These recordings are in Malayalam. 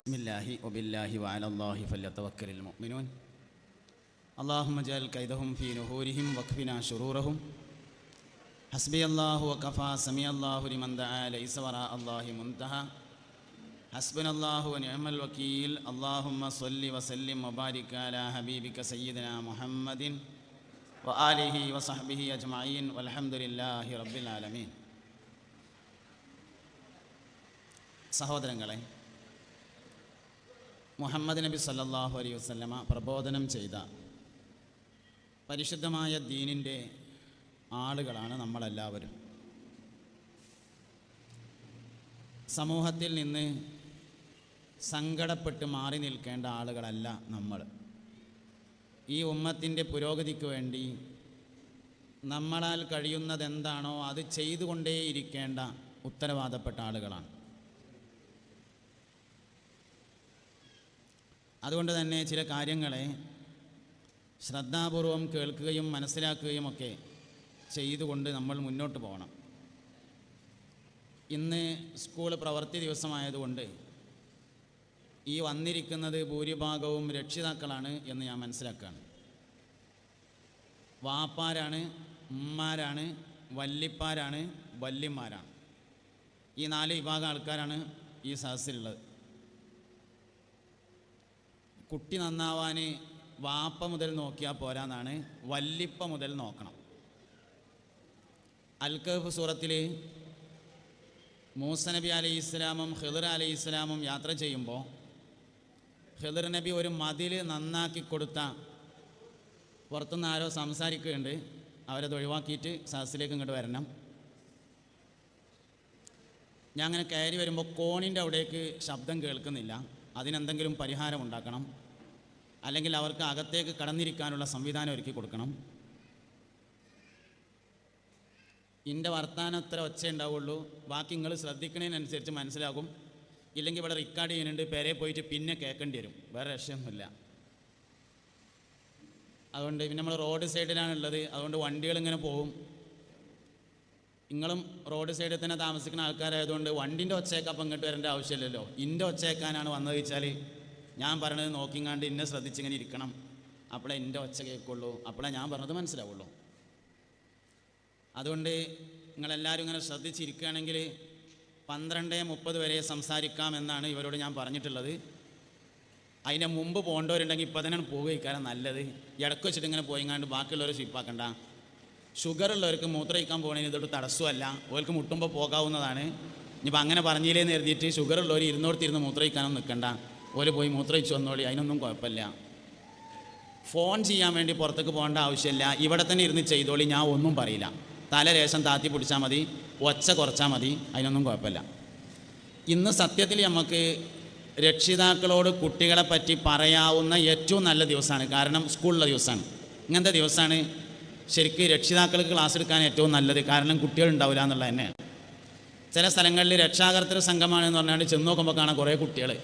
بسم الله وبالله وعلى الله فليتوكل المؤمنون اللهم اجعل كيدهم في نهورهم واكفنا شرورهم حسبي الله وكفى سمي الله لمن دعا ليس وراء الله منتهى حسبنا الله ونعم الوكيل اللهم صل وسلم وبارك على حبيبك سيدنا محمد وآله وصحبه أجمعين والحمد لله رب العالمين സഹോദരങ്ങളെ മുഹമ്മദ് നബി സല്ലാഹു അലൈഹി വസല്ലമ പ്രബോധനം ചെയ്ത പരിശുദ്ധമായ ദീനിന്റെ ആളുകളാണ് നമ്മളെല്ലാവരും. സമൂഹത്തിൽ നിന്ന് സങ്കടപ്പെട്ട് മാറി നിൽക്കേണ്ട ആളുകളല്ല നമ്മൾ. ഈ ഉമ്മത്തിന്റെ പുരോഗതിക്ക് വേണ്ടി നമ്മളാൽ കഴിയുന്നതെന്താണോ അത് ചെയ്തുകൊണ്ടേയിരിക്കേണ്ട ഉത്തരവാദപ്പെട്ട ആളുകളാണ്. അതുകൊണ്ട് തന്നെ ചില കാര്യങ്ങളെ ശ്രദ്ധാപൂർവം കേൾക്കുകയും മനസ്സിലാക്കുകയും ഒക്കെ ചെയ്തുകൊണ്ട് നമ്മൾ മുന്നോട്ട് പോകണം. ഇന്ന് സ്കൂൾ പ്രവൃത്തി ദിവസമായതുകൊണ്ട് ഈ വന്നിരിക്കുന്നത് ഭൂരിഭാഗവും രക്ഷിതാക്കളാണ് എന്ന് ഞാൻ മനസ്സിലാക്കുകയാണ്. വാപ്പാരാണ് ഉമ്മാരാണ് വല്ലിപ്പാരാണ് വല്യന്മാരാണ് ഈ നാല് വിഭാഗം ആൾക്കാരാണ് ഈ സദസ്സിലുള്ളത്. കുട്ടി നന്നാവാൻ വാപ്പ മുതൽ നോക്കിയാൽ പോരാന്നാണ് വല്ലിപ്പ മുതൽ നോക്കണം. അൽക്കഫ് സൂറത്തിൽ മൂസ നബി അലൈഹി ഇസ്ലാമും ഹിദർ അലൈഹി ഇസ്ലാമും യാത്ര ചെയ്യുമ്പോൾ ഹിദർ നബി ഒരു മതിൽ നന്നാക്കി കൊടുത്ത പുറത്തുനിന്ന് ആരോ സംസാരിക്കുകയുണ്ട് അവരത് ഒഴിവാക്കിയിട്ട് സദസ്സിലേക്ക് ഇങ്ങോട്ട് വരണം. ഞാൻ അങ്ങനെ കയറി വരുമ്പോൾ കോണിന്റെ അവിടേക്ക് ശബ്ദം കേൾക്കുന്നില്ല. അതിനെന്തെങ്കിലും പരിഹാരം ഉണ്ടാക്കണം. അല്ലെങ്കിൽ അവർക്ക് അകത്തേക്ക് കടന്നിരിക്കാനുള്ള സംവിധാനം ഒരുക്കി കൊടുക്കണം. എന്റെ വർത്താനം അത്ര ഒച്ച ഉണ്ടാവുള്ളൂ. ബാക്കി നിങ്ങൾ ശ്രദ്ധിക്കണതിനനുസരിച്ച് മനസ്സിലാകും. ഇല്ലെങ്കിൽ ഇവിടെ റെക്കോർഡ് ചെയ്യുന്നുണ്ട് പേരെ പോയിട്ട് പിന്നെ കേൾക്കേണ്ടി വരും. വേറെ രക്ഷയൊന്നുമില്ല. അതുകൊണ്ട് പിന്നെ നമ്മൾ റോഡ് സൈഡിലാണുള്ളത് അതുകൊണ്ട് വണ്ടികൾ ഇങ്ങനെ പോകും. നിങ്ങളും റോഡ് സൈഡിൽ തന്നെ താമസിക്കുന്ന ആൾക്കാരായതുകൊണ്ട് വണ്ടിന്റെ ഒച്ചയൊക്കെ ഇങ്ങോട്ട് വരേണ്ട ആവശ്യമില്ലല്ലോ. ഇന്റെ ഒച്ചയേക്കാനാണ് വന്നത് വെച്ചാൽ ഞാൻ പറഞ്ഞത് നോക്കിങ്ങാണ്ട് ഇന്നെ ശ്രദ്ധിച്ചിങ്ങനെ ഇരിക്കണം. അപ്പോഴേ എന്റെ ഒച്ച കേൾക്കുള്ളൂ. അപ്പോഴേ ഞാൻ പറഞ്ഞത് മനസ്സിലാവുള്ളൂ. അതുകൊണ്ട് നിങ്ങളെല്ലാവരും ഇങ്ങനെ ശ്രദ്ധിച്ചിരിക്കുകയാണെങ്കിൽ പന്ത്രണ്ട് മുപ്പത് വരെ സംസാരിക്കാം എന്നാണ് ഇവരോട് ഞാൻ പറഞ്ഞിട്ടുള്ളത്. അതിന് മുമ്പ് പോകേണ്ടവരുണ്ടെങ്കിൽ ഇപ്പോൾ തന്നെ പോകുകയിക്കാരം നല്ലത്. ഇടയ്ക്ക് വെച്ചിട്ട് ഇങ്ങനെ പോയിങ്ങാണ്ട് ബാക്കിയുള്ളവർ സ്വീപ്പാക്കണ്ട ഷുഗർ ഉള്ളവർക്ക് മൂത്രയിക്കാൻ പോകണതിന് ഇതൊരു തടസ്സമല്ല. ഓർക്ക് മുട്ടുമ്പോൾ പോകാവുന്നതാണ്. ഇനിയിപ്പോൾ അങ്ങനെ പറഞ്ഞില്ലേന്ന് എഴുതിയിട്ട് ഷുഗർ ഉള്ളവർ ഇരുന്നോടത്തിരുന്ന് മൂത്രയിക്കാനൊന്നും നിൽക്കണ്ട ഓൽ പോയി മൂത്രയിച്ചു വന്നോളി അതിനൊന്നും കുഴപ്പമില്ല. ഫോൺ ചെയ്യാൻ വേണ്ടി പുറത്തേക്ക് പോകേണ്ട ആവശ്യമില്ല. ഇവിടെ തന്നെ ഇരുന്ന് ചെയ്തോളി ഞാൻ ഒന്നും പറയില്ല. തല രേശം താത്തി പിടിച്ചാൽ മതി ഒച്ച കുറച്ചാൽ മതി അതിനൊന്നും കുഴപ്പമില്ല. ഇന്ന് സത്യത്തിൽ നമുക്ക് രക്ഷിതാക്കളോട് കുട്ടികളെ പറ്റി പറയാവുന്ന ഏറ്റവും നല്ല ദിവസമാണ്. കാരണം സ്കൂളിലെ ദിവസമാണ്. ഇങ്ങനത്തെ ദിവസമാണ് ശരിക്കും രക്ഷിതാക്കൾക്ക് ക്ലാസ് എടുക്കാൻ ഏറ്റവും നല്ലത് കാരണം കുട്ടികൾ ഉണ്ടാവില്ല എന്നുള്ളത് തന്നെയാണ്. ചില സ്ഥലങ്ങളിൽ രക്ഷാകർത്തൃ സംഘമാണെന്ന് പറഞ്ഞാൽ ചെന്ന് നോക്കുമ്പോൾ കാണാൻ കുറേ കുട്ടികൾ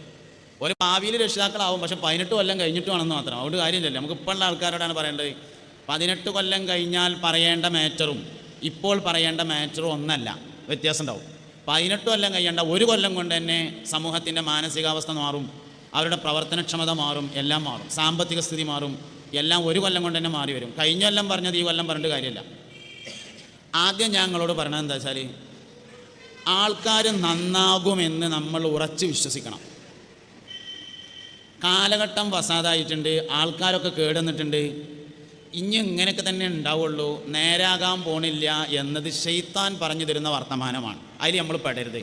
ഒരു ഭാവിയിൽ രക്ഷിതാക്കളാവും പക്ഷെ പതിനെട്ട് കൊല്ലം കഴിഞ്ഞിട്ട് വേണമെന്ന് മാത്രം. അതുകൊണ്ട് കാര്യമില്ലല്ലോ. നമുക്ക് ഇപ്പോൾ ഉള്ള ആൾക്കാരോടാണ് പറയേണ്ടത്. പതിനെട്ട് കൊല്ലം കഴിഞ്ഞാൽ പറയേണ്ട മാറ്ററും ഇപ്പോൾ പറയേണ്ട മാറ്ററും ഒന്നല്ല. വ്യത്യാസം ഉണ്ടാവും പതിനെട്ട് കൊല്ലം കഴിയേണ്ട ഒരു കൊല്ലം കൊണ്ട് തന്നെ സമൂഹത്തിന്റെ മാനസികാവസ്ഥ മാറും. അവരുടെ പ്രവർത്തനക്ഷമത മാറും. എല്ലാം മാറും. സാമ്പത്തിക സ്ഥിതി മാറും. എല്ലാം ഒരു കൊല്ലം കൊണ്ട് തന്നെ മാറി വരും. കഴിഞ്ഞ കൊല്ലം പറഞ്ഞത് ഈ കൊല്ലം പറഞ്ഞിട്ട് കാര്യമില്ല. ആദ്യം ഞങ്ങളോട് പറഞ്ഞത് എന്താ വെച്ചാൽ ആൾക്കാർ നന്നാകുമെന്ന് നമ്മൾ ഉറച്ച് വിശ്വസിക്കണം. കാലഘട്ടം വസാതായിട്ടുണ്ട് ആൾക്കാരൊക്കെ കേടുന്നിട്ടുണ്ട് ഇനി ഇങ്ങനെയൊക്കെ തന്നെ ഉണ്ടാവുള്ളൂ നേരാകാൻ പോണില്ല എന്നത് ഷെയ്ത്താൻ പറഞ്ഞു തരുന്ന വർത്തമാനമാണ്. അതിൽ നമ്മൾ പെടരുത്.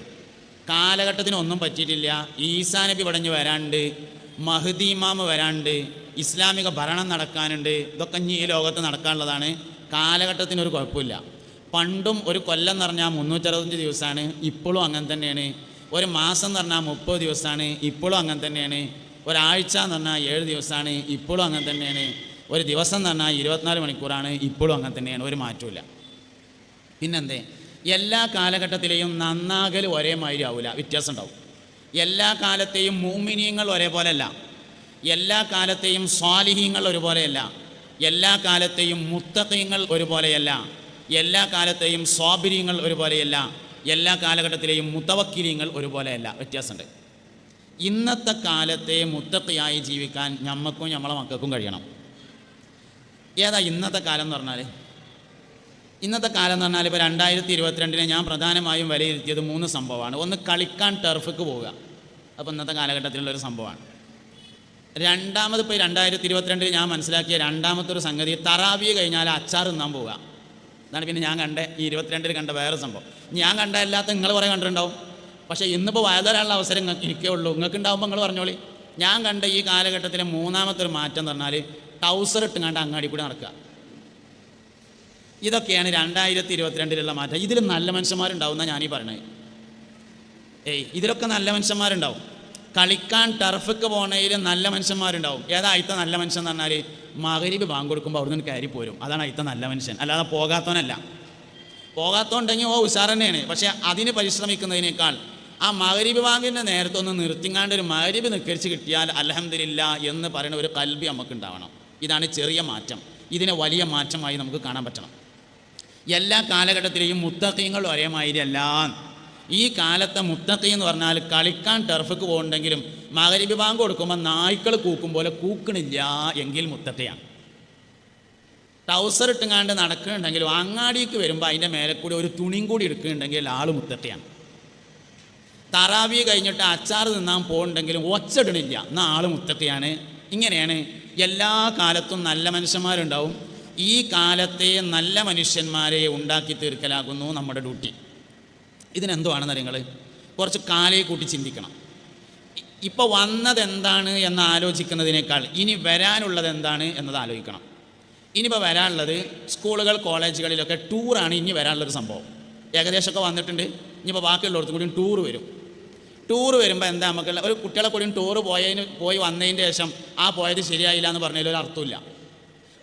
കാലഘട്ടത്തിനൊന്നും പറ്റിയിട്ടില്ല. ഈസാ നബി പടഞ്ഞ് വരാണ്ട് മഹദീമാമ വരാണ്ട് ഇസ്ലാമിക ഭരണം നടക്കാനുണ്ട് ഇതൊക്കെ ഇനി ഈ ലോകത്ത് നടക്കാനുള്ളതാണ്. കാലഘട്ടത്തിന് ഒരു കുഴപ്പമില്ല. പണ്ടും ഒരു കൊല്ലം എന്ന് പറഞ്ഞാൽ മുന്നൂറ്ററുപത്തഞ്ച് ദിവസമാണ് ഇപ്പോഴും അങ്ങനെ തന്നെയാണ്. ഒരു മാസം എന്ന് പറഞ്ഞാൽ മുപ്പത് ദിവസമാണ് ഇപ്പോഴും അങ്ങനെ തന്നെയാണ്. ഒരാഴ്ച എന്ന് പറഞ്ഞാൽ ഏഴ് ദിവസമാണ് ഇപ്പോഴും അങ്ങനെ തന്നെയാണ്. ഒരു ദിവസം എന്ന് പറഞ്ഞാൽ ഇരുപത്തിനാല് മണിക്കൂറാണ് ഇപ്പോഴും അങ്ങനെ തന്നെയാണ് ഒരു മാറ്റമില്ല പിന്നെന്തേ? എല്ലാ കാലഘട്ടത്തിലെയും നന്നാകൽ ഒരേ മാതിരി ആവില്ല വ്യത്യാസം ഉണ്ടാവും. എല്ലാ കാലത്തെയും മൂമിനീങ്ങൾ ഒരേപോലെയല്ല. എല്ലാ കാലത്തെയും സ്വാലിഹീങ്ങൾ ഒരുപോലെയല്ല. എല്ലാ കാലത്തെയും മുത്തഖീങ്ങൾ ഒരുപോലെയല്ല. എല്ലാ കാലത്തെയും സ്വാബിര്യങ്ങൾ ഒരുപോലെയല്ല. എല്ലാ കാലഘട്ടത്തിലെയും മുത്തവക്കിര്യങ്ങൾ ഒരുപോലെയല്ല. വ്യത്യാസമുണ്ട്. ഇന്നത്തെ കാലത്തെ മുത്തക്കയായി ജീവിക്കാൻ ഞമ്മക്കും ഞമ്മളെ മക്കൾക്കും കഴിയണം. ഏതാ ഇന്നത്തെ കാലം എന്ന് പറഞ്ഞാൽ ഇന്നത്തെ കാലം എന്ന് പറഞ്ഞാൽ ഇപ്പോൾ രണ്ടായിരത്തി ഇരുപത്തിരണ്ടിനെ ഞാൻ പ്രധാനമായും വിലയിരുത്തിയത് മൂന്ന് സംഭവമാണ്. ഒന്ന് കളിക്കാൻ ടർഫിക്ക് പോവുക. അപ്പോൾ ഇന്നത്തെ കാലഘട്ടത്തിലുള്ള ഒരു സംഭവമാണ്. രണ്ടാമത് ഇപ്പോൾ രണ്ടായിരത്തി ഇരുപത്തിരണ്ടിൽ ഞാൻ മനസ്സിലാക്കിയ രണ്ടാമത്തെ ഒരു സംഗതി തറാവിയ കഴിഞ്ഞാൽ അച്ചാർ തിന്നാൻ പോവുക. അതാണ് പിന്നെ ഞാൻ കണ്ട ഈ ഇരുപത്തിരണ്ടിൽ കണ്ട വേറെ സംഭവം. ഞാൻ കണ്ട അല്ലാത്ത നിങ്ങൾ കുറേ കണ്ടിട്ടുണ്ടാവും. പക്ഷേ ഇന്നിപ്പോൾ വയതരാനുള്ള അവസരം എനിക്കേ ഉള്ളൂ. നിങ്ങൾക്ക് ഉണ്ടാവുമ്പോൾ നിങ്ങൾ പറഞ്ഞോളി. ഞാൻ കണ്ട ഈ കാലഘട്ടത്തിലെ മൂന്നാമത്തെ ഒരു മാറ്റം എന്ന് പറഞ്ഞാൽ ടൗസർ ഇട്ടുങ്ങാണ്ട് അങ്ങാടി കൂടി നടക്കുക. ഇതൊക്കെയാണ് രണ്ടായിരത്തി ഇരുപത്തിരണ്ടിലുള്ള മാറ്റം. ഇതിൽ നല്ല മനുഷ്യന്മാരുണ്ടാവും എന്നാണ് ഞാനീ പറയണേ. ഏയ് ഇതിലൊക്കെ നല്ല മനുഷ്യന്മാരുണ്ടാവും. കളിക്കാൻ ടർഫൊക്കെ പോണതിൽ നല്ല മനുഷ്യന്മാരുണ്ടാവും. ഏതാ അയിത്ത നല്ല മനുഷ്യൻ എന്ന് പറഞ്ഞാൽ മകരീബ് ബാങ്ക് കൊടുക്കുമ്പോൾ അവിടെ നിന്ന് കയറി പോരും. അതാണ് അയിത്ത നല്ല മനുഷ്യൻ. അല്ലാതെ പോകാത്തവനല്ല പോകാത്തോണ്ടെങ്കിൽ ഓ ഉഷാർ തന്നെയാണ് പക്ഷേ അതിന് പരിശ്രമിക്കുന്നതിനേക്കാൾ ആ മകരീബ് ബാങ്കിന്റെ നേരത്തെ ഒന്ന് നിർത്തിങ്ങാണ്ട് ഒരു മകരീബ് നിക്കരിച്ച് കിട്ടിയാൽ അലഹമില്ല എന്ന് പറയുന്ന ഒരു കൽബി നമുക്ക് ഉണ്ടാവണം. ഇതാണ് ചെറിയ മാറ്റം. ഇതിനെ വലിയ മാറ്റമായി നമുക്ക് കാണാൻ പറ്റണം. എല്ലാ കാലഘട്ടത്തിലെയും മുത്തക്കീങ്ങൾ ഒരേ മാതിരിയല്ല. ഈ കാലത്തെ മുത്തക്കി എന്ന് പറഞ്ഞാൽ കളിക്കാൻ ടർഫക്ക് പോകുന്നുണ്ടെങ്കിലും മകരിബി ബാങ്ക് കൊടുക്കുമ്പോൾ നായ്ക്കൾ കൂക്കും പോലെ കൂക്കണില്ല എങ്കിൽ മുത്തക്കയാണ് ടൗസർ ഇട്ടുങ്ങാണ്ട് നടക്കുന്നുണ്ടെങ്കിലും അങ്ങാടിക്ക് വരുമ്പോൾ അതിന്റെ മേലെ കൂടി ഒരു തുണിയും കൂടി എടുക്കുന്നുണ്ടെങ്കിൽ ആൾ മുത്തക്കയാണ് തറാവി കഴിഞ്ഞിട്ട് അച്ചാർ തിന്നാൻ പോകുന്നുണ്ടെങ്കിലും ഒച്ചടിണില്ല എന്നാൽ ആൾ മുത്തക്കയാണ് ഇങ്ങനെയാണ് എല്ലാ കാലത്തും നല്ല മനുഷ്യന്മാരുണ്ടാവും. ഈ കാലത്തെ നല്ല മനുഷ്യന്മാരെ ഉണ്ടാക്കി തീർക്കലാകുന്നു നമ്മുടെ ഡ്യൂട്ടി. ഇതിനെന്തുവാണെന്ന് നിങ്ങൾ കുറച്ച് കാലയെ കൂട്ടി ചിന്തിക്കണം. ഇപ്പോൾ വന്നത് എന്താണ് എന്ന് ആലോചിക്കുന്നതിനേക്കാൾ ഇനി വരാനുള്ളത് എന്താണ് എന്നത് ആലോചിക്കണം. ഇനിയിപ്പോൾ വരാനുള്ളത് സ്കൂളുകൾ കോളേജുകളിലൊക്കെ ടൂറാണ് ഇനി വരാനുള്ളൊരു സംഭവം. ഏകദേശമൊക്കെ വന്നിട്ടുണ്ട്. ഇനിയിപ്പോൾ ബാക്കിയുള്ളവർക്കും കൂടിയും ടൂർ വരും. ടൂർ വരുമ്പോൾ എന്താ നമുക്ക് ഒരു കുട്ടികളെ കൂടിയും ടൂർ പോയതിന് പോയി വന്നതിന്റെ ശേഷം ആ പോയത് ശരിയായില്ല എന്ന് പറഞ്ഞതിൽ ഒരു അർത്ഥമില്ല.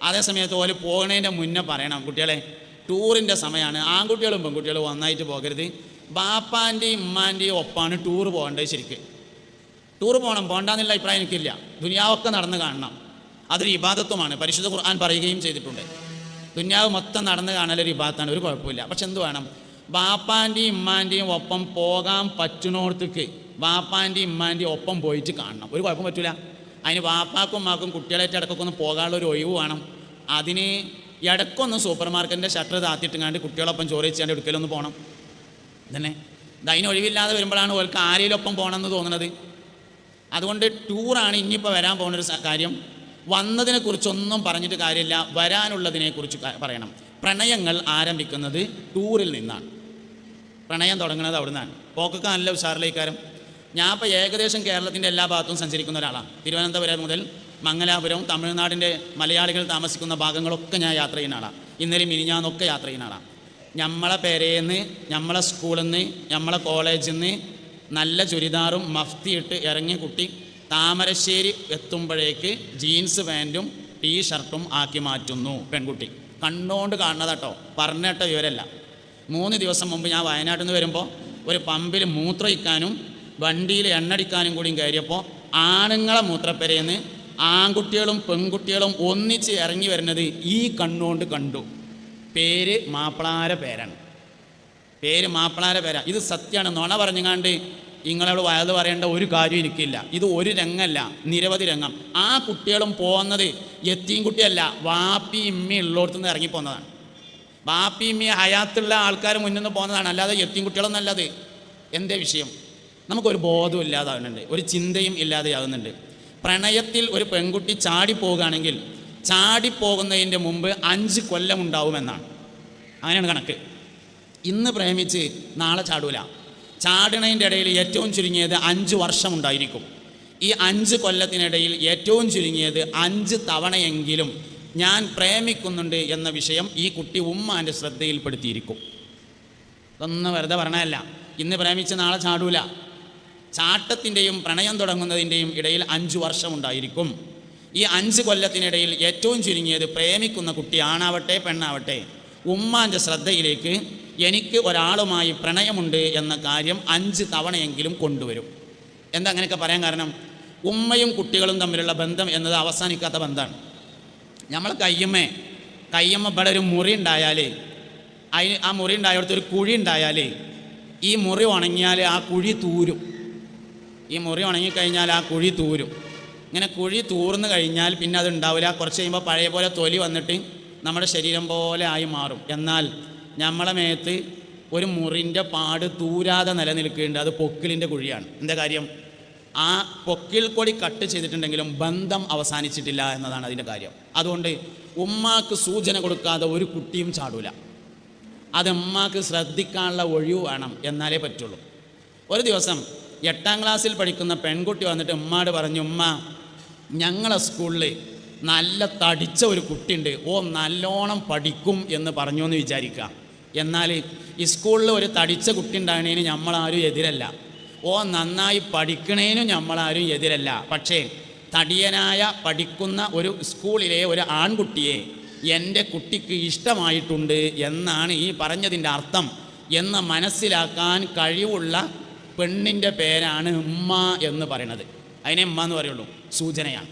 അതേ സമയത്ത് ഓൽ പോകുന്നതിന്റെ മുന്നേ പറയണം കുട്ടികളെ ടൂറിന്റെ സമയമാണ് ആൺകുട്ടികളും പെൺകുട്ടികളും ഒന്നായിട്ട് പോകരുത്. ബാപ്പാന്റെയും ഉമ്മാന്റെയും ഒപ്പാണ് ടൂർ പോകേണ്ടത് ശരിക്ക്. ടൂർ പോകണം പോകണ്ടെന്നുള്ള അഭിപ്രായം എനിക്കില്ല. ദുനിയാവൊക്കെ നടന്ന് കാണണം. അതൊരു ഇബാദത്വമാണ് പരിശുദ്ധ ഖുർആൻ പറയുകയും ചെയ്തിട്ടുണ്ട്. ദുനിയാവ് മൊത്തം നടന്ന് കാണലൊരു ഇബാദത്താണ് ഒരു കുഴപ്പമില്ല. പക്ഷെ എന്ത് വേണം? ബാപ്പാന്റെയും ഉമ്മാന്റെയും ഒപ്പം പോകാൻ പറ്റുന്നോടത്തേക്ക് ബാപ്പാന്റെയും ഉമ്മാന്റെയും ഒപ്പം പോയിട്ട് കാണണം. ഒരു കുഴപ്പം പറ്റില്ല അതിന് വാപ്പാക്കും മാക്കും കുട്ടികളായിട്ട് ഇടക്കൊക്കെ പോകാനുള്ള ഒരു ഒഴിവ് വേണം. അതിന് ഇടക്കൊന്ന് സൂപ്പർ മാർക്കറ്റിന്റെ ഷട്ടർ താത്തിയിട്ടുങ്ങാണ്ട് കുട്ടികളൊപ്പം ചോറ് വെച്ചാണ്ട് എടുക്കലൊന്ന് പോകണം തന്നെ അതിന് ഒഴിവില്ലാതെ വരുമ്പോഴാണ് ഓർക്ക് ആരെയിലൊപ്പം പോകണമെന്ന് തോന്നുന്നത് അതുകൊണ്ട് ടൂറാണ് ഇനിയിപ്പോൾ വരാൻ പോകുന്ന ഒരു കാര്യം. വന്നതിനെക്കുറിച്ചൊന്നും പറഞ്ഞിട്ട് കാര്യമില്ല. വരാനുള്ളതിനെക്കുറിച്ച് പറയണം. പ്രണയങ്ങൾ ആരംഭിക്കുന്നത് ടൂറിൽ നിന്നാണ്. പ്രണയം തുടങ്ങുന്നത് അവിടെ നിന്നാണ് പോക്കൊക്കെ നല്ല ഉഷാറിലേക്കാരം ഞാൻ ഇപ്പോൾ ഏകദേശം കേരളത്തിന്റെ എല്ലാ ഭാഗത്തും സഞ്ചരിക്കുന്ന ഒരാളാണ്. തിരുവനന്തപുരം മുതൽ മംഗലാപുരം തമിഴ്നാടിന്റെ മലയാളികൾ താമസിക്കുന്ന ഭാഗങ്ങളൊക്കെ ഞാൻ യാത്ര ചെയ്യുന്ന ആളാണ്. ഇന്നലെ മിനിഞ്ഞാന്നൊക്കെ യാത്ര ചെയ്യുന്ന ആളാണ്. നമ്മളെ പേരേന്ന് നമ്മളെ സ്കൂളിൽ നിന്ന് നമ്മളെ കോളേജിൽ നിന്ന് നല്ല ചുരിദാറും മഫ്തി ഇട്ട് ഇറങ്ങിയ കുട്ടി താമരശ്ശേരി എത്തുമ്പോഴേക്ക് ജീൻസ് പാന്റും ടീ ഷർട്ടും ആക്കി മാറ്റുന്നു പെൺകുട്ടി. കണ്ണുകൊണ്ട് കാണുന്നതാട്ടോ പറഞ്ഞിട്ട വിവരമല്ല മൂന്ന് ദിവസം മുമ്പ് ഞാൻ വയനാട്ടിൽ നിന്ന് വരുമ്പോൾ ഒരു പമ്പിൽ മൂത്രയിക്കാനും വണ്ടിയിൽ എണ്ണടിക്കാനും കൂടിയും കയറിയപ്പോൾ ആണുങ്ങളെ മൂത്രപ്പെരയെന്ന് ആൺകുട്ടികളും പെൺകുട്ടികളും ഒന്നിച്ച് ഇറങ്ങി വരുന്നത് ഈ കണ്ണുകൊണ്ട് കണ്ടു. പേര് മാപ്പിളാര പേരാണ്. പേര് മാപ്പിളാര പേരാ ഇത് സത്യമാണ് നുണ പറഞ്ഞങ്ങാണ്ട് നിങ്ങളോട് വയത് പറയേണ്ട ഒരു കാര്യം എനിക്കില്ല. ഇത് ഒരു രംഗമല്ല നിരവധി രംഗം. ആ കുട്ടികളും പോകുന്നത് എത്തിയും കുട്ടിയല്ല. വാപ്പി ഇമ്മി ഉള്ളോടത്തു നിന്ന് ഇറങ്ങി ഇറങ്ങിപ്പോന്നതാണ് വാപ്പി ഇമ്മി ഹയാത്തുള്ള ആൾക്കാർ മുന്നിൽ നിന്ന് പോകുന്നതാണ് അല്ലാതെ എത്തിയും കുട്ടികളൊന്നല്ലത് എന്റെ വിഷയം? നമുക്കൊരു ബോധം ഇല്ലാതാവുന്നുണ്ട് ഒരു ചിന്തയും ഇല്ലാതെയാകുന്നുണ്ട് പ്രണയത്തിൽ ഒരു പെൺകുട്ടി ചാടിപ്പോകുകയാണെങ്കിൽ ചാടിപ്പോകുന്നതിന്റെ മുമ്പ് അഞ്ച് കൊല്ലം ഉണ്ടാവുമെന്നാണ്. അങ്ങനെയാണ് കണക്ക്. ഇന്ന് പ്രേമിച്ച് നാളെ ചാടൂല. ചാടണതിന്റെ ഇടയിൽ ഏറ്റവും ചുരുങ്ങിയത് അഞ്ച് വർഷം ഉണ്ടായിരിക്കും. ഈ അഞ്ച് കൊല്ലത്തിനിടയിൽ ഏറ്റവും ചുരുങ്ങിയത് അഞ്ച് തവണയെങ്കിലും ഞാൻ പ്രേമിക്കുന്നുണ്ട് എന്ന വിഷയം ഈ കുട്ടി ഉമ്മാന്റെ ശ്രദ്ധയിൽപ്പെടുത്തിയിരിക്കും. ഇതൊന്നും വെറുതെ പറഞ്ഞതല്ല. ഇന്ന് പ്രേമിച്ച് നാളെ ചാടൂല. ചാട്ടത്തിന്റെയും പ്രണയം തുടങ്ങുന്നതിന്റെയും ഇടയിൽ അഞ്ച് വർഷം ഉണ്ടായിരിക്കും ഈ അഞ്ച് കൊല്ലത്തിനിടയിൽ ഏറ്റവും ചുരുങ്ങിയത് പ്രേമിക്കുന്ന കുട്ടി ആണാവട്ടെ പെണ്ണാവട്ടെ ഉമ്മാന്റെ ശ്രദ്ധയിലേക്ക് എനിക്ക് ഒരാളുമായി പ്രണയമുണ്ട് എന്ന കാര്യം അഞ്ച് തവണയെങ്കിലും കൊണ്ടുവരും. എന്താ അങ്ങനെയൊക്കെ പറയാൻ കാരണം? ഉമ്മയും കുട്ടികളും തമ്മിലുള്ള ബന്ധം എന്നത് അവസാനിക്കാത്ത ബന്ധമാണ്. നമ്മൾ കയ്യമ്മേ കയ്യമ്മ ഇവിടെ ഒരു മുറി ഉണ്ടായാൽ അതിന് ആ മുറി ഉണ്ടായടത്ത് ഒരു കുഴി ഉണ്ടായാൽ ഈ മുറി ഉണങ്ങിയാൽ ആ കുഴി തൂരും. ഈ മുറി ഉണങ്ങിക്കഴിഞ്ഞാൽ ആ കുഴി തൂരും. ഇങ്ങനെ കുഴി തൂർന്നു കഴിഞ്ഞാൽ പിന്നെ അത് ഉണ്ടാവില്ല. കുറച്ച് കഴിയുമ്പോൾ പഴയ പോലെ തൊലി വന്നിട്ട് നമ്മുടെ ശരീരം പോലെ ആയി മാറും. എന്നാൽ നമ്മളെ മേത്ത് ഒരു മുറിന്റെ പാട് തൂരാതെ നിലനിൽക്കുന്നുണ്ട്. അത് പൊക്കിളിന്റെ കുഴിയാണ്. എന്താ കാര്യം? ആ പൊക്കിൽ കൊടി കട്ട് ചെയ്തിട്ടുണ്ടെങ്കിലും ബന്ധം അവസാനിച്ചിട്ടില്ല എന്നതാണ് അതിന്റെ കാര്യം. അതുകൊണ്ട് ഉമ്മാക്ക് സൂചന കൊടുക്കാതെ ഒരു കുട്ടിയും ചാടൂല. അത് ഉമ്മാക്ക് ശ്രദ്ധിക്കാനുള്ള ഒഴിവ് വേണം എന്നാലേ പറ്റുള്ളൂ. ഒരു ദിവസം എട്ടാം ക്ലാസ്സിൽ പഠിക്കുന്ന പെൺകുട്ടി വന്നിട്ട് ഉമ്മാട് പറഞ്ഞു ഉമ്മ ഞങ്ങളെ സ്കൂളിൽ നല്ല തടിച്ച ഒരു കുട്ടിയുണ്ട്. ഓ നല്ലോണം പഠിക്കും എന്ന് പറഞ്ഞു എന്ന് വിചാരിക്കുക എന്നാൽ ഈ സ്കൂളിൽ ഒരു തടിച്ച കുട്ടി ഉണ്ടാകുന്നതിന് നമ്മളാരും എതിരല്ല. ഓ നന്നായി പഠിക്കണേനും നമ്മളാരും എതിരല്ല. പക്ഷേ തടിയനായ പഠിക്കുന്ന ഒരു സ്കൂളിലെ ഒരു ആൺകുട്ടിയെ എന്റെ കുട്ടിക്ക് ഇഷ്ടമായിട്ടുണ്ട് എന്നാണ് ഈ പറഞ്ഞതിന്റെ അർത്ഥം. എന്ന് മനസ്സിലാക്കാൻ കഴിവുള്ള പെണ്ണിന്റെ പേരാണ് ഉമ്മ എന്ന് പറയണത്. അതിനെ ഉമ്മ എന്ന് പറയുള്ളൂ. സൂചനയാണ്.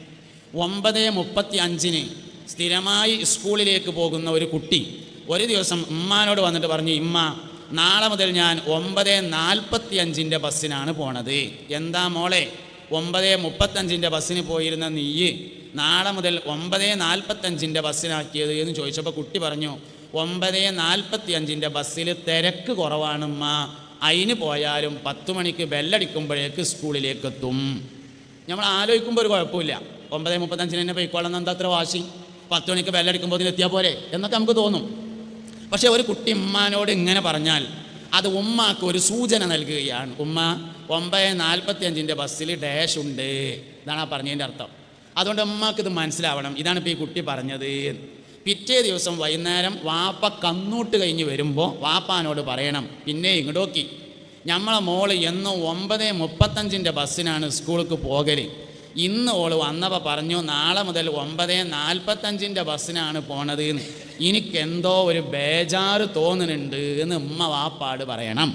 ഒമ്പത് മുപ്പത്തി അഞ്ചിന് സ്ഥിരമായി സ്കൂളിലേക്ക് പോകുന്ന ഒരു കുട്ടി ഒരു ദിവസം ഉമ്മാനോട് വന്നിട്ട് പറഞ്ഞു ഇമ്മ നാളെ മുതൽ ഞാൻ ഒമ്പത് നാൽപ്പത്തി അഞ്ചിന്റെ ബസ്സിനാണ് പോണത്. എന്താ മോളെ ഒമ്പത് മുപ്പത്തഞ്ചിന്റെ ബസ്സിന് പോയിരുന്ന നീ നാളെ മുതൽ ഒമ്പത് നാൽപ്പത്തഞ്ചിന്റെ ബസ്സിനാക്കിയത് എന്ന് ചോദിച്ചപ്പോൾ കുട്ടി പറഞ്ഞു ഒമ്പത് നാൽപ്പത്തി അഞ്ചിന്റെ ബസ്സിൽ തിരക്ക് കുറവാണുമ്മ അതിന് പോയാലും പത്ത് മണിക്ക് ബെല്ലടിക്കുമ്പോഴേക്ക് സ്കൂളിലേക്ക് എത്തും നമ്മൾ ആലോചിക്കുമ്പോൾ ഒരു കുഴപ്പമില്ല. ഒമ്പത് മുപ്പത്തഞ്ചിന് തന്നെ പോയിക്കോളാം എന്താ അത്ര വാശി? പത്ത് മണിക്ക് ബെല്ലടിക്കുമ്പോൾ എത്തിയാൽ പോരെ? എന്നൊക്കെ നമുക്ക് തോന്നും. പക്ഷേ ഒരു കുട്ടി ഉമ്മാനോട് ഇങ്ങനെ പറഞ്ഞാൽ അത് ഉമ്മാക്ക് ഒരു സൂചന നൽകുകയാണ്. ഉമ്മ ഒമ്പത് നാൽപ്പത്തി അഞ്ചിന്റെ ബസ്സിൽ ഡാഷ് ഉണ്ട്. ഇതാണ് ആ പറഞ്ഞതിന്റെ അർത്ഥം. അതുകൊണ്ട് ഉമ്മാക്ക് ഇത് മനസ്സിലാവണം. ഇതാണ് ഇപ്പോൾ ഈ കുട്ടി പറഞ്ഞത്. പിറ്റേ ദിവസം വൈകുന്നേരം വാപ്പ കന്നൂട്ട് കഴിഞ്ഞ് വരുമ്പോൾ വാപ്പാനോട് പറയണം പിന്നെ ഇങ്ങോട്ടോക്കി നമ്മളെ മോൾ എന്നും ഒമ്പത് മുപ്പത്തഞ്ചിന്റെ ബസ്സിനാണ് സ്കൂൾക്ക് പോകൽ ഇന്ന് ഓൾ വന്നപ്പോൾ പറഞ്ഞു നാളെ മുതൽ ഒമ്പത് നാൽപ്പത്തഞ്ചിന്റെ ബസ്സിനാണ് പോണത് എന്ന് എനിക്കെന്തോ ഒരു ബേജാറ് തോന്നുന്നുണ്ട് എന്ന് ഉമ്മ വാപ്പാട് പറയണം.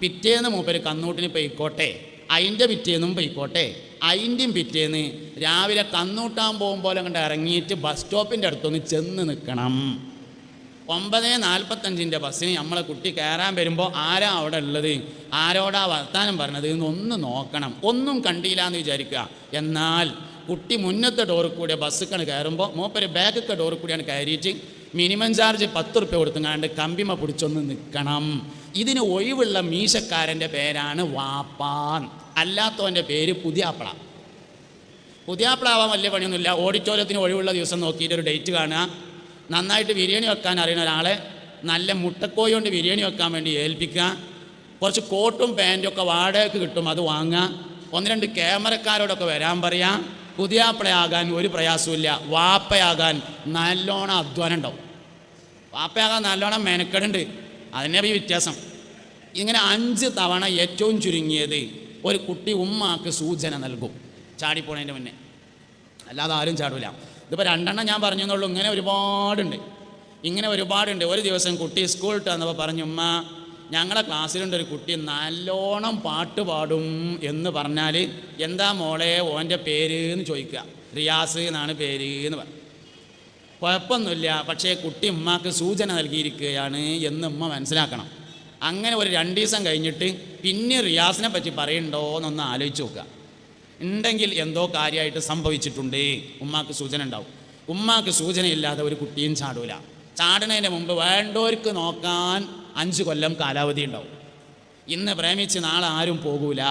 പിറ്റേന്ന് മൂപ്പര് കന്നൂട്ടിന് പോയിക്കോട്ടെ. അതിന്റെ പിറ്റേന്നും പോയിക്കോട്ടെ. അതിന്റെയും പിറ്റേന്ന് രാവിലെ കന്നൂട്ടാൻ പോകുമ്പോൾ കണ്ട് ഇറങ്ങിയിട്ട് ബസ് സ്റ്റോപ്പിന്റെ അടുത്തൊന്ന് ചെന്ന് നിൽക്കണം. ഒമ്പത് നാൽപ്പത്തഞ്ചിന്റെ ബസ്സിന് നമ്മളെ കുട്ടി കയറാൻ വരുമ്പോൾ ആരാ അവിടെ ഉള്ളത്? ആരോടാ വർത്താനം പറഞ്ഞത് എന്നൊന്ന് നോക്കണം. ഒന്നും കണ്ടില്ല എന്ന് വിചാരിക്കുക. എന്നാൽ കുട്ടി മുന്നത്തെ ഡോറിൽ കൂടെ ബസ്സിക്കാണ് കയറുമ്പോൾ മൂപ്പര് ബാക്കൊക്കെ ഡോറിൽ കൂടിയാണ് കയറിയിട്ട് മിനിമം ചാർജ് പത്ത് റുപ്യ കൊടുത്തുങ്ങാണ്ട് കമ്പിമ പിടിച്ചൊന്ന് നിൽക്കണം. ഇതിന് ഒഴിവുള്ള മീശക്കാരന്റെ പേരാണ് വാപ്പാൻ. അല്ലാത്തവന്റെ പേര് പുതിയാപ്പള. പുതിയാപ്പിളാവാൻ വലിയ പണിയൊന്നുമില്ല. ഓഡിറ്റോറിയത്തിന് ഒഴിവുള്ള ദിവസം നോക്കിയിട്ട് ഒരു ഡേറ്റ് കാണുക. നന്നായിട്ട് ബിരിയാണി വെക്കാൻ അറിയുന്ന ഒരാളെ നല്ല മുട്ടക്കോയി കൊണ്ട് ബിരിയാണി വെക്കാൻ വേണ്ടി ഏൽപ്പിക്കുക. കുറച്ച് കോട്ടും പാന്റും ഒക്കെ വാടകയ്ക്ക് കിട്ടും അത് വാങ്ങുക. ഒന്ന് രണ്ട് ക്യാമറക്കാരോടൊക്കെ വരാൻ പറയാം. പുതിയാപ്പിളയാകാൻ ഒരു പ്രയാസമില്ല വാപ്പയാകാൻ നല്ലോണം അധ്വാനം ഉണ്ടാവും. വാപ്പയാകാൻ നല്ലോണം മെനക്കെടുണ്ട്. അതിനെ വ്യത്യാസം. ഇങ്ങനെ അഞ്ച് തവണ ഏറ്റവും ചുരുങ്ങിയത് ഒരു കുട്ടി ഉമ്മാക്ക് സൂചന നൽകും. ചാടിപ്പോണതിന്റെ മുന്നേ. അല്ലാതെ ആരും ചാടൂല. ഇതിപ്പോൾ രണ്ടെണ്ണം ഞാൻ പറഞ്ഞു എന്നുള്ളൂ ഇങ്ങനെ ഒരുപാടുണ്ട്. ഇങ്ങനെ ഒരുപാടുണ്ട്. ഒരു ദിവസം കുട്ടി സ്കൂൾ വിട്ട് വന്നപ്പോൾ പറഞ്ഞു ഉമ്മ ഞങ്ങളെ ക്ലാസ്സിലുണ്ടൊരു കുട്ടി നല്ലോണം പാട്ട് പാടും എന്ന് പറഞ്ഞാൽ എന്താ മോളെ ഓന്റെ പേര് എന്ന് ചോദിക്കുക. റിയാസ് എന്നാണ് പേര് എന്ന് പറഞ്ഞു കുഴപ്പമൊന്നുമില്ല. പക്ഷേ കുട്ടി ഉമ്മാക്ക് സൂചന നൽകിയിരിക്കുകയാണ് എന്ന് ഉമ്മ മനസ്സിലാക്കണം. അങ്ങനെ ഒരു രണ്ട് ദിവസം കഴിഞ്ഞിട്ട് പിന്നെ റിയാസിനെ പറ്റി പറയണ്ടോ എന്നൊന്ന് ആലോചിച്ച് നോക്കുക. ഉണ്ടെങ്കിൽ എന്തോ കാര്യമായിട്ട് സംഭവിച്ചിട്ടുണ്ട്. ഉമ്മാക്ക് സൂചന ഉണ്ടാവും. ഉമ്മാക്ക് സൂചനയില്ലാതെ ഒരു കുട്ടിയും ചാടൂല. ചാടുന്നതിന് മുമ്പ് വേണ്ടവർക്ക് നോക്കാൻ അഞ്ച് കൊല്ലം കാലാവധി ഉണ്ടാവും. ഇന്ന് പ്രേമിച്ച് നാളെ ആരും പോകൂല.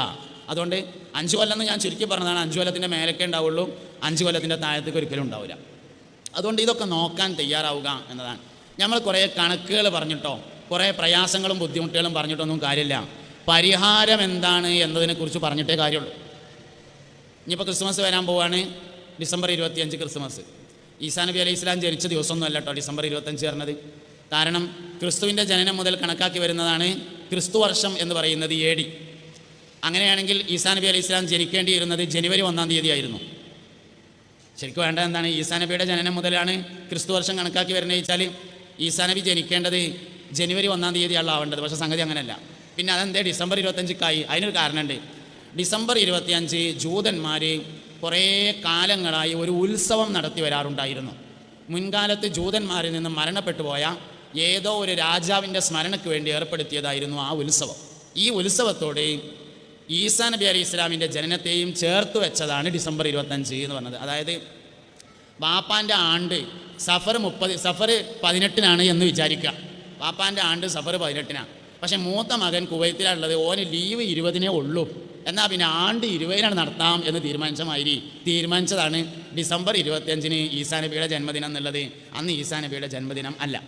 അതുകൊണ്ട് അഞ്ച് കൊല്ലം എന്ന് ഞാൻ ചുരുക്കി പറഞ്ഞതാണ് അഞ്ച് കൊല്ലത്തിന്റെ മേലൊക്കെ ഉണ്ടാവുള്ളൂ അഞ്ച് കൊല്ലത്തിന്റെ താഴത്തേക്ക് ഒരിക്കലും ഉണ്ടാവില്ല. അതുകൊണ്ട് ഇതൊക്കെ നോക്കാൻ തയ്യാറാവുക എന്നതാണ്. നമ്മൾ കുറേ കണക്കുകൾ പറഞ്ഞിട്ടോ കുറേ പ്രയാസങ്ങളും ബുദ്ധിമുട്ടുകളും പറഞ്ഞിട്ടൊന്നും കാര്യമില്ല. പരിഹാരം എന്താണ് എന്നതിനെക്കുറിച്ച് പറഞ്ഞിട്ടേ കാര്യമുള്ളൂ. ഇനിയിപ്പോൾ ക്രിസ്മസ് വരാൻ പോവാണ് ഡിസംബർ ഇരുപത്തിയഞ്ച് ക്രിസ്മസ്. ഈസാ നബി അലൈഹി ഇസ്ലാം ജനിച്ച ദിവസമൊന്നും അല്ല കേട്ടോ ഡിസംബർ ഇരുപത്തഞ്ച് പറഞ്ഞത്. കാരണം ക്രിസ്തുവിന്റെ ജനനം മുതൽ കണക്കാക്കി വരുന്നതാണ് ക്രിസ്തു വർഷം എന്ന് പറയുന്നത് എ ഡി അങ്ങനെയാണെങ്കിൽ ഈസാ നബി അലൈഹി ഇസ്ലാം ജനിക്കേണ്ടിയിരുന്നത് ജനുവരി ഒന്നാം തീയതി ആയിരുന്നു ശരിക്കും വേണ്ട എന്താണ്? ഈസാ നബിയുടെ ജനനം മുതലാണ് ക്രിസ്തു വർഷം കണക്കാക്കി വരുന്നത് വെച്ചാൽ ഈസാ നബി ജനിക്കേണ്ടത് ജനുവരി ഒന്നാം തീയതിയാണ് ആവേണ്ടത്. പക്ഷേ സംഗതി അങ്ങനെയല്ല. പിന്നെ അതെന്തേ? ഡിസംബർ ഇരുപത്തഞ്ചിക്കായി. അതിനൊരു കാരണമുണ്ട്. ഡിസംബർ ഇരുപത്തിയഞ്ച് ജൂതന്മാർ കുറേ കാലങ്ങളായി ഒരു ഉത്സവം നടത്തി വരാറുണ്ടായിരുന്നു. മുൻകാലത്ത് ജൂതന്മാരിൽ നിന്ന് മരണപ്പെട്ടു പോയ ഏതോ ഒരു രാജാവിന്റെ സ്മരണയ്ക്ക് വേണ്ടി ഏർപ്പെടുത്തിയതായിരുന്നു ആ ഉത്സവം. ഈ ഉത്സവത്തോടെ ഈസാ നബി അലി ഇസ്ലാമിന്റെ ജനനത്തെയും ചേർത്ത് വെച്ചതാണ് ഡിസംബർ ഇരുപത്തഞ്ച് എന്ന് പറഞ്ഞത്. അതായത് ബാപ്പാന്റെ ആണ്ട് സഫർ മുപ്പത് സഫർ പതിനെട്ടിനാണ് എന്ന് വിചാരിക്കുക. ബാപ്പാന്റെ ആണ്ട് സഫർ പതിനെട്ടിനാണ് പക്ഷേ മൂത്ത മകൻ കുവൈത്തിലാണുള്ളത്. ഓന് ലീവ് ഇരുപതിനേ ഉള്ളൂ. എന്നാൽ പിന്നെ ആണ്ട് ഇരുപതിനാണ് നടത്താം എന്ന് തീരുമാനിച്ച മാതിരി തീരുമാനിച്ചതാണ് ഡിസംബർ ഇരുപത്തിയഞ്ചിന് ഈസാ നബിയുടെ ജന്മദിനം എന്നുള്ളത്. അന്ന് ഈസാ നബിയുടെ ജന്മദിനം അല്ല.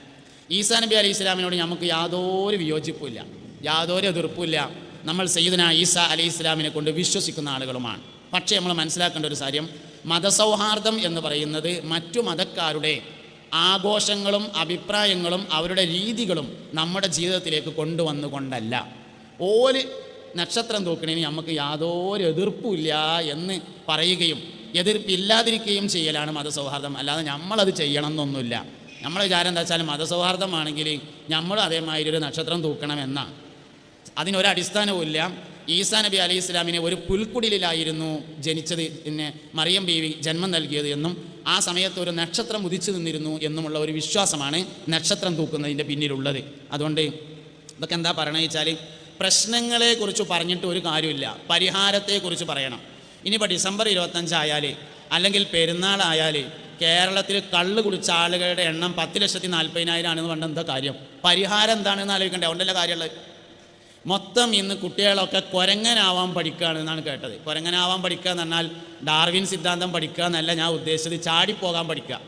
ഈസാ നബി അലി ഇസ്ലാമിനോട് നമുക്ക് യാതൊരു വിയോജിപ്പുമില്ല. യാതൊരു എതിർപ്പുമില്ല. നമ്മൾ സയ്യിദന ഈസ അലി ഇസ്ലാമിനെ കൊണ്ട് വിശ്വസിക്കുന്ന ആളുകളുമാണ്. പക്ഷേ നമ്മൾ മനസ്സിലാക്കേണ്ട ഒരു കാര്യം മതസൗഹാർദ്ദം എന്ന് പറയുന്നത് മറ്റു മതക്കാരുടെ ആഘോഷങ്ങളും അഭിപ്രായങ്ങളും അവരുടെ രീതികളും നമ്മുടെ ജീവിതത്തിലേക്ക് കൊണ്ടുവന്നുകൊണ്ടല്ല. ഓൽ നക്ഷത്രം തൂക്കണേന് നമുക്ക് യാതൊരു എതിർപ്പുമില്ല എന്ന് പറയുകയും എതിർപ്പില്ലാതിരിക്കുകയും ചെയ്യലാണ് മതസൗഹാർദ്ദം. അല്ലാതെ നമ്മളത് ചെയ്യണം എന്നൊന്നുമില്ല നമ്മളെ വിചാരം എന്താ വെച്ചാൽ മതസൗഹാർദ്ദമാണെങ്കിൽ നമ്മൾ അതേമാതിരി ഒരു നക്ഷത്രം തൂക്കണം എന്നാണ് അതിനൊരടിസ്ഥാനവും ഇല്ല. ഈസാ നബി അലി ഇസ്ലാമിനെ ഒരു പുൽക്കുടിലായിരുന്നു ജനിച്ചത്. പിന്നെ മറിയം ബീവി ജന്മം നൽകിയത് എന്നും ആ സമയത്ത് ഒരു നക്ഷത്രം ഉദിച്ചു നിന്നിരുന്നു എന്നുമുള്ള ഒരു വിശ്വാസമാണ് നക്ഷത്രം തൂക്കുന്നതിന്റെ പിന്നിലുള്ളത്. അതുകൊണ്ട് ഇതൊക്കെ എന്താ പറയണമെന്ന് വെച്ചാൽ പ്രശ്നങ്ങളെക്കുറിച്ച് പറഞ്ഞിട്ട് ഒരു കാര്യമില്ല. പരിഹാരത്തെക്കുറിച്ച് പറയണം. ഇനിയിപ്പോൾ ഡിസംബർ ഇരുപത്തഞ്ചായാൽ അല്ലെങ്കിൽ പെരുന്നാളായാൽ കേരളത്തിൽ കള്ള് കുടിച്ച ആളുകളുടെ എണ്ണം പത്ത് ലക്ഷത്തി നാൽപ്പതിനായിരം ആണെന്ന് പറഞ്ഞ എന്താ കാര്യം? പരിഹാരം എന്താണെന്ന് ആലോചിക്കണ്ടേ? അതുകൊണ്ടല്ല കാര്യമുള്ളത്. മൊത്തം ഇന്ന് കുട്ടികളൊക്കെ കൊരങ്ങനാവാൻ പഠിക്കുകയാണ് എന്നാണ് കേട്ടത്. കൊരങ്ങനാവാൻ പഠിക്കുക എന്ന് പറഞ്ഞാൽ ഡാർവിൻ സിദ്ധാന്തം പഠിക്കുക എന്നല്ല ഞാൻ ഉദ്ദേശിച്ചത്. ചാടിപ്പോകാൻ പഠിക്കുക.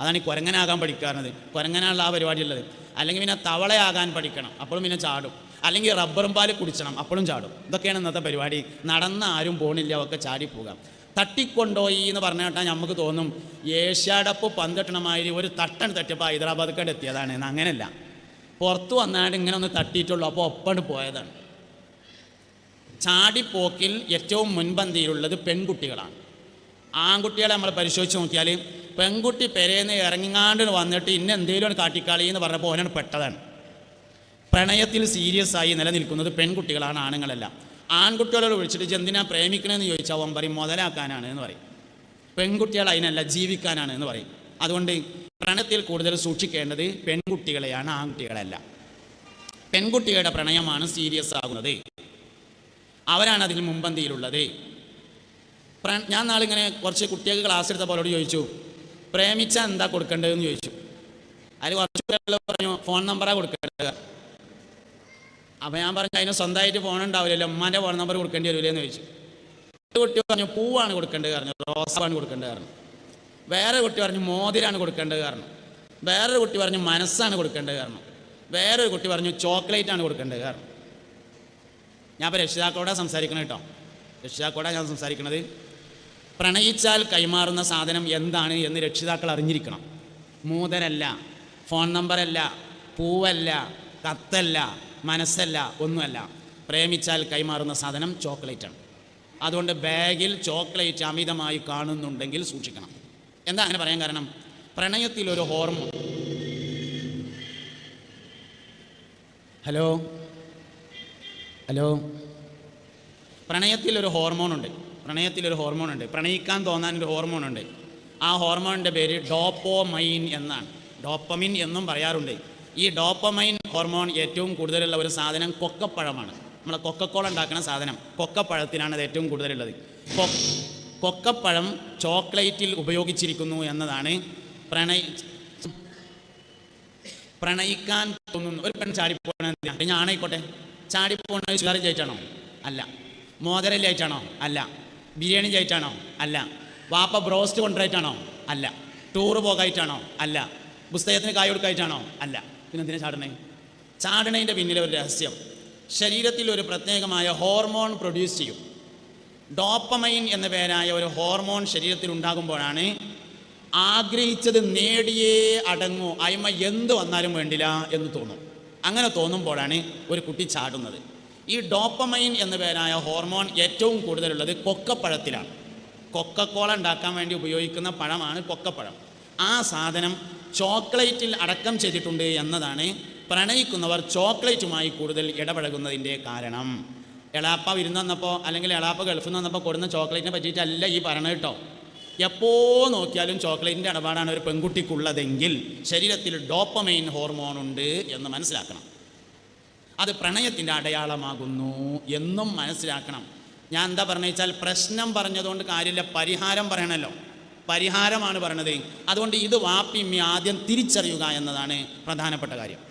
അതാണ് ഈ കൊരങ്ങനാകാൻ പഠിക്കാറുള്ളത് കൊരങ്ങനാണുള്ള ആ പരിപാടി ഉള്ളത്. അല്ലെങ്കിൽ പിന്നെ തവളയാകാൻ പഠിക്കണം. അപ്പോഴും പിന്നെ ചാടും. അല്ലെങ്കിൽ റബ്ബറും പാൽ കുടിച്ചണം. അപ്പോഴും ചാടും. ഇതൊക്കെയാണ് ഇന്നത്തെ പരിപാടി. നടന്ന ആരും പോണില്ല. ഒക്കെ ചാടിപ്പോകാം. തട്ടിക്കൊണ്ടോയി എന്ന് പറഞ്ഞ കേട്ടാൽ നമുക്ക് തോന്നും. ഏഷ്യാടപ്പ് പന്തിട്ടണമാതിരി ഒരു തട്ടൻ ഹൈദരാബാദ് എത്തിയതാണ്. എന്ന് അങ്ങനെയല്ല. പുറത്ത് വന്നാണ്ട് ഇങ്ങനെ ഒന്ന് തട്ടിയിട്ടുള്ളൂ. അപ്പോൾ ഒപ്പണ്ട് പോയതാണ്. ചാടിപ്പോക്കിൽ ഏറ്റവും മുൻപന്തിയിലുള്ളത് പെൺകുട്ടികളാണ്. ആൺകുട്ടികളെ നമ്മൾ പരിശോധിച്ച് നോക്കിയാൽ പെൺകുട്ടി പെരേന്ന് ഇറങ്ങിങ്ങാണ്ട് വന്നിട്ട് ഇന്ന എന്തെങ്കിലും കാട്ടിക്കാളി എന്ന് പറഞ്ഞപ്പോൾ ഓനാണ് പെട്ടതാണ്. പ്രണയത്തിൽ സീരിയസ് ആയി നിലനിൽക്കുന്നത് പെൺകുട്ടികളാണ് ആണുങ്ങളെല്ലാം. ആൺകുട്ടികളോട് വിളിച്ചിട്ട് "ഇജ്ജ് എന്തിനാ പ്രേമിക്കണമെന്ന് ചോദിച്ചാൽ ഓൻ പറയും മുതലാക്കാനാണ് എന്ന് പറയും. പെൺകുട്ടികൾ അതിനല്ല ജീവിക്കാനാണ് എന്ന് പറയും. അതുകൊണ്ട് പ്രണയത്തിൽ കൂടുതൽ സൂക്ഷിക്കേണ്ടത് പെൺകുട്ടികളെയാണ് ആൺകുട്ടികളല്ല. പെൺകുട്ടികളുടെ പ്രണയമാണ് സീരിയസ് ആകുന്നത്. അവരാണ് അതിൽ മുമ്പന്തിയിലുള്ളത് ഞാൻ നാളിങ്ങനെ കുറച്ച് കുട്ടികൾക്ക് ക്ലാസ് എടുത്ത പോലോട് ചോദിച്ചു പ്രേമിച്ചാൽ എന്താ കൊടുക്കേണ്ടതെന്ന് ചോദിച്ചു. അതിൽ കുറച്ച് കുട്ടികൾ പറഞ്ഞു ഫോൺ നമ്പറാണ് കൊടുക്കേണ്ടത്. അപ്പോൾ ഞാൻ പറഞ്ഞു അതിന് സ്വന്തമായിട്ട് ഫോൺ ഉണ്ടാവില്ലല്ലോ ഉമ്മാന്റെ ഫോൺ നമ്പർ കൊടുക്കേണ്ടി വരില്ലേ എന്ന് ചോദിച്ചു കുട്ടി പറഞ്ഞു പൂവാണ് കൊടുക്കേണ്ടത് കാരണം റോസാണ് കൊടുക്കേണ്ടത് കാരണം വേറെ കുട്ടി പറഞ്ഞു മോതിരാണ് കൊടുക്കേണ്ടത് കാരണം. വേറൊരു കുട്ടി പറഞ്ഞു മനസ്സാണ് കൊടുക്കേണ്ടത് കാരണം. വേറൊരു കുട്ടി പറഞ്ഞു ചോക്ലേറ്റ് ആണ് കൊടുക്കേണ്ടത് കാരണം. ഞാൻ ഇപ്പോൾ രക്ഷിതാക്കളോടാ സംസാരിക്കണം കേട്ടോ. രക്ഷിതാക്കളോടാ ഞാൻ സംസാരിക്കണത്. പ്രണയിച്ചാൽ കൈമാറുന്ന സാധനം എന്താണ് എന്ന് രക്ഷിതാക്കൾ അറിഞ്ഞിരിക്കണം. മൂതരല്ല ഫോൺ നമ്പറല്ല പൂവല്ല കത്തല്ല മനസ്സല്ല ഒന്നുമല്ല. പ്രേമിച്ചാൽ കൈമാറുന്ന സാധനം ചോക്ലേറ്റാണ് അതുകൊണ്ട് ബാഗിൽ ചോക്ലേറ്റ് അമിതമായി കാണുന്നുണ്ടെങ്കിൽ സൂക്ഷിക്കണം. എന്താ അങ്ങനെ പറയാൻ കാരണം? പ്രണയത്തിലൊരു ഹോർമോൺ ഹലോ? ഹലോ? പ്രണയത്തിലൊരു ഒരു ഹോർമോൺ ഉണ്ട് പ്രണയിക്കാൻ തോന്നാൻ ഒരു ഹോർമോൺ ഉണ്ട് ആ ഹോർമോണിന്റെ പേര് ഡോപ്പോമൈൻ എന്നാണ്. ഡോപ്പമിൻ എന്നും പറയാറുണ്ട്. ഈ ഡോപ്പമൈൻ ഹോർമോൺ ഏറ്റവും കൂടുതലുള്ള ഒരു സാധനം കൊക്കപ്പഴമാണ്. നമ്മളെ കൊക്കക്കോള ഉണ്ടാക്കുന്ന സാധനം കൊക്കപ്പഴത്തിനാണ് അത് ഏറ്റവും കൂടുതലുള്ളത്. കൊക്കപ്പഴം ചോക്ലേറ്റിൽ ഉപയോഗിച്ചിരിക്കുന്നു എന്നതാണ് പ്രണയി പ്രണയിക്കാൻ തോന്നുന്നു. ഒരു പെൺ ചാടിപ്പോണെന്നില്ല ഞാൻ ആണായിക്കോട്ടെ. ചാടിപ്പോണ ഷുഗർ ജയിച്ചാണോ? അല്ല. മോദരം ജയിച്ചാണോ? അല്ല. ബിരിയാണി ജയിച്ചാണോ? അല്ല. വാപ്പ ബ്രോസ്റ്റ് കൊണ്ടുപോയിട്ടാണോ അല്ല. ടൂറ് പോകായിട്ടാണോ അല്ല. പുസ്തകത്തിന് കായ് കൊടുക്കായിട്ടാണോ അല്ല. പിന്നെ എന്തിനാ ചാടണേ ചാടണേന്റെ പിന്നിലെ ഒരു രഹസ്യം. ശരീരത്തിൽ ഒരു പ്രത്യേകമായ ഹോർമോൺ പ്രൊഡ്യൂസ് ചെയ്യും. ഡോപ്പമൈൻ എന്ന പേരായ ഒരു ഹോർമോൺ ശരീരത്തിൽ ഉണ്ടാകുമ്പോഴാണ് ആഗ്രഹിച്ചത് നേടിയേ അടങ്ങൂ. അയ്മ എന്ത് വന്നാലും വേണ്ടില്ല എന്ന് തോന്നും. അങ്ങനെ തോന്നുമ്പോഴാണ് ഒരു കുട്ടി ചാടുന്നത്. ഈ ഡോപ്പമൈൻ എന്ന പേരായ ഹോർമോൺ ഏറ്റവും കൂടുതലുള്ളത് കൊക്കപ്പഴത്തിലാണ്. കൊക്കക്കോള ഉണ്ടാക്കാൻ വേണ്ടി ഉപയോഗിക്കുന്ന പഴമാണ് കൊക്കപ്പഴം. ആ സാധനം ചോക്ലേറ്റിൽ അടക്കം ചെയ്തിട്ടുണ്ട് എന്നതാണ് പ്രണയിക്കുന്നവർ ചോക്ലേറ്റുമായി കൂടുതൽ ഇടപഴകുന്നതിന്റെ കാരണം. എളാപ്പ വിരുന്നപ്പോൾ അല്ലെങ്കിൽ എളാപ്പ ഗൾഫിൽ നിന്ന് വന്നപ്പോൾ കൊടുന്ന ചോക്ലേറ്റിനെ പറ്റിയിട്ടല്ല ഈ പറയണത് കേട്ടോ. എപ്പോ നോക്കിയാലും ചോക്ലേറ്റിന്റെ ഇടപാടാണ് ഒരു പെൺകുട്ടിക്കുള്ളതെങ്കിൽ ശരീരത്തിൽ ഡോപ്പമൈൻ ഹോർമോൺ ഉണ്ട് എന്ന് മനസ്സിലാക്കണം. അത് പ്രണയത്തിന്റെ അടയാളമാകുന്നു എന്നും മനസ്സിലാക്കണം. ഞാൻ എന്താ പറഞ്ഞു വെച്ചാൽ പ്രശ്നം പറഞ്ഞതുകൊണ്ട് കാര്യമില്ല പരിഹാരം പറയണല്ലോ. പരിഹാരമാണ് പറയണത്. അതുകൊണ്ട് ഇത് വാപ്പിമ്മി ആദ്യം തിരിച്ചറിയുക എന്നതാണ് പ്രധാനപ്പെട്ട കാര്യം.